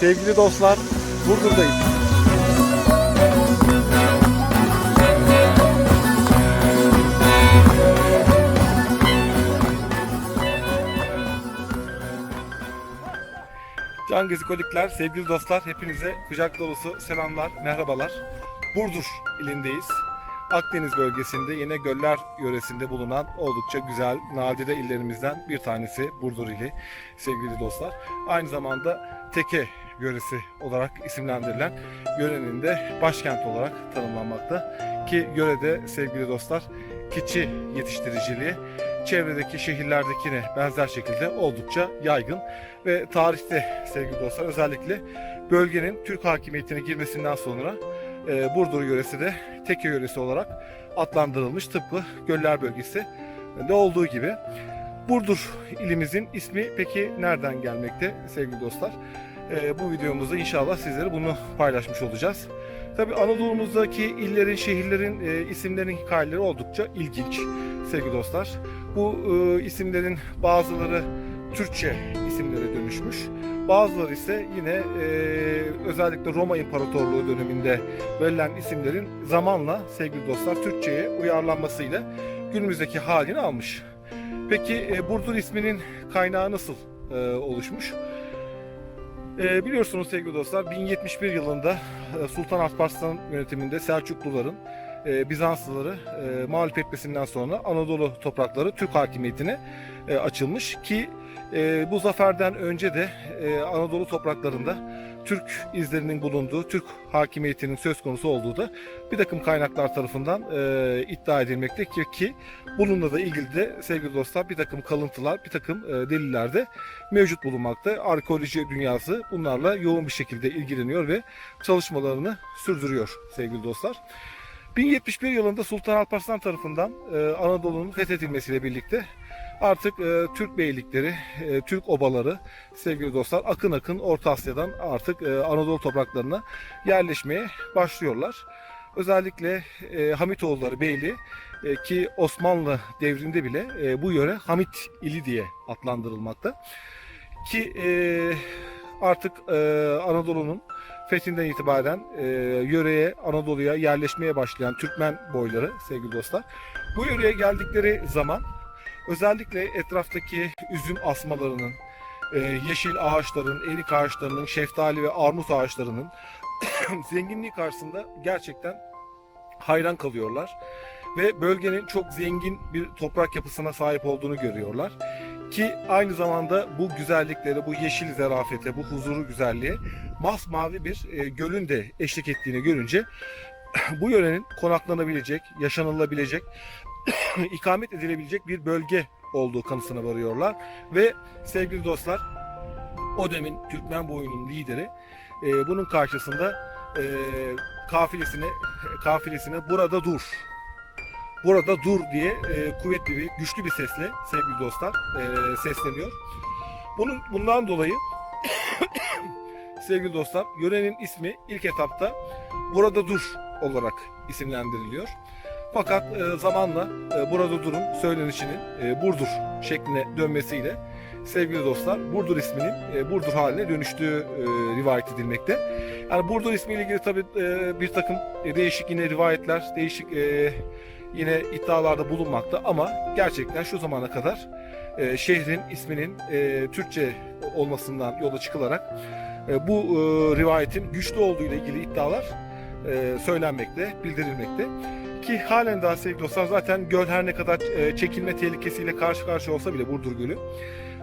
Sevgili dostlar, Burdur'dayım. Can Gezikolikler, sevgili dostlar, hepinize kucak dolusu selamlar, merhabalar. Burdur ilindeyiz. Akdeniz bölgesinde yine Göller yöresinde bulunan oldukça güzel, nadide illerimizden bir tanesi Burdur ili sevgili dostlar. Aynı zamanda Teke yöresi olarak isimlendirilen yörenin de başkent olarak tanımlanmakta. Ki yörede sevgili dostlar keçi yetiştiriciliği çevredeki şehirlerdekine benzer şekilde oldukça yaygın ve tarihte sevgili dostlar özellikle bölgenin Türk hakimiyetine girmesinden sonra e, Burdur yöresi de Teke yöresi olarak adlandırılmış tıpkı Göller bölgesi de olduğu gibi. Burdur ilimizin ismi peki nereden gelmekte sevgili dostlar? E, bu videomuzda inşallah sizlere bunu paylaşmış olacağız. Tabi Anadolu'muzdaki illerin, şehirlerin e, isimlerin hikayeleri oldukça ilginç sevgili dostlar. Bu e, isimlerin bazıları Türkçe isimlere dönüşmüş. Bazıları ise yine e, özellikle Roma İmparatorluğu döneminde verilen isimlerin zamanla sevgili dostlar Türkçe'ye uyarlanmasıyla günümüzdeki halini almış. Peki e, Burdur isminin kaynağı nasıl e, oluşmuş? E, biliyorsunuz sevgili dostlar 1071 yılında e, Sultan Alparslan yönetiminde Selçukluların e, Bizanslıları e, mağlup etmesinden sonra Anadolu toprakları Türk hakimiyetine açılmış ki bu zaferden önce de Anadolu topraklarında Türk izlerinin bulunduğu, Türk hakimiyetinin söz konusu olduğu da bir takım kaynaklar tarafından e, iddia edilmekte ki, ki bununla da ilgili de sevgili dostlar bir takım kalıntılar, bir takım e, deliller de mevcut bulunmakta. Arkeoloji dünyası bunlarla yoğun bir şekilde ilgileniyor ve çalışmalarını sürdürüyor sevgili dostlar. 1071 yılında Sultan Alparslan tarafından e, Anadolu'nun fethedilmesiyle birlikte artık e, Türk beylikleri, e, Türk obaları sevgili dostlar akın akın Orta Asya'dan artık e, Anadolu topraklarına yerleşmeye başlıyorlar. Özellikle e, Hamitoğulları Beyliği e, ki Osmanlı devrinde bile e, bu yöre Hamit ili diye adlandırılmakta. Ki e, artık e, Anadolu'nun fethinden itibaren e, yöreye, Anadolu'ya yerleşmeye başlayan Türkmen boyları sevgili dostlar. Bu yöreye geldikleri zaman özellikle etraftaki üzüm asmalarının, e, yeşil ağaçların, erik ağaçlarının, şeftali ve armut ağaçlarının zenginliği karşısında gerçekten hayran kalıyorlar. Ve bölgenin çok zengin bir toprak yapısına sahip olduğunu görüyorlar. Ki aynı zamanda bu güzelliklere, bu yeşil zerafete, bu huzuru güzelliğe masmavi bir e, gölün de eşlik ettiğini görünce bu yörenin konaklanabilecek, yaşanılabilecek, ikamet edilebilecek bir bölge olduğu kanısına varıyorlar. Ve sevgili dostlar, o demin Türkmen boyunun lideri e, bunun karşısında e, kafilesine kafilesine burada dur burada dur diye e, kuvvetli bir güçlü bir sesle sevgili dostlar e, sesleniyor. Bunun bundan dolayı sevgili dostlar yörenin ismi ilk etapta burada dur olarak isimlendiriliyor. Fakat e, zamanla e, burada durun söylenişinin e, Burdur şekline dönmesiyle sevgili dostlar Burdur isminin e, Burdur haline dönüştüğü e, rivayet edilmekte. Yani Burdur ismiyle ilgili tabi e, bir takım e, değişik yine rivayetler, değişik e, yine iddialarda bulunmakta ama gerçekten şu zamana kadar e, şehrin isminin e, Türkçe olmasından yola çıkılarak e, bu e, rivayetin güçlü olduğu ile ilgili iddialar e, söylenmekte, bildirilmekte. Ki halen daha sevgili dostlar zaten göl her ne kadar e, çekilme tehlikesiyle karşı karşıya olsa bile Burdur Gölü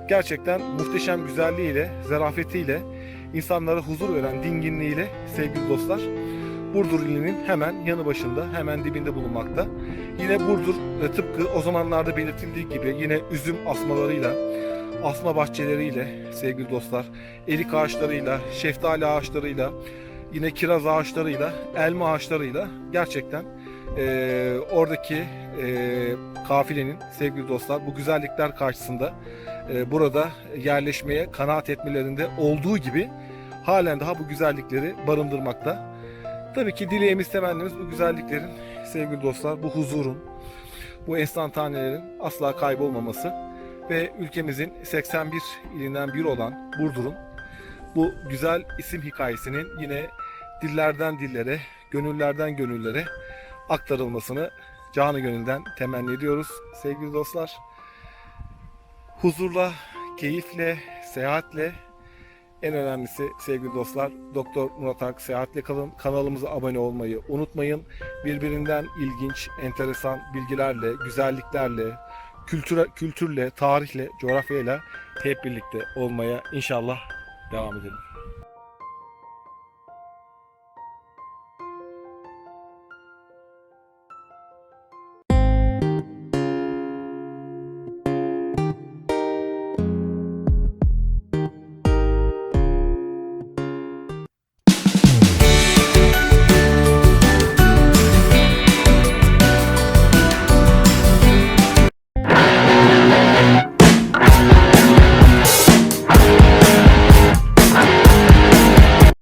gerçekten muhteşem güzelliğiyle, zarafetiyle, insanlara huzur veren dinginliğiyle sevgili dostlar Burdur ilinin hemen yanı başında, hemen dibinde bulunmakta. Yine Burdur e, tıpkı o zamanlarda belirtildiği gibi yine üzüm asmalarıyla, asma bahçeleriyle sevgili dostlar, erik ağaçlarıyla, şeftali ağaçlarıyla, yine kiraz ağaçlarıyla, elma ağaçlarıyla gerçekten e, oradaki e, kafilenin sevgili dostlar bu güzellikler karşısında e, burada yerleşmeye kanaat etmelerinde olduğu gibi halen daha bu güzellikleri barındırmakta. Tabii ki dileğimiz temennimiz bu güzelliklerin sevgili dostlar bu huzurun bu enstantanelerin asla kaybolmaması ve ülkemizin 81 ilinden biri olan Burdur'un bu güzel isim hikayesinin yine dillerden dillere, gönüllerden gönüllere aktarılmasını canı gönülden temenni ediyoruz sevgili dostlar. Huzurla, keyifle, seyahatle en önemlisi sevgili dostlar Doktor Murat Ak seyahatle kalın. Kanalımıza abone olmayı unutmayın. Birbirinden ilginç, enteresan bilgilerle, güzelliklerle, kültüre, kültürle, tarihle, coğrafyayla hep birlikte olmaya inşallah devam edelim.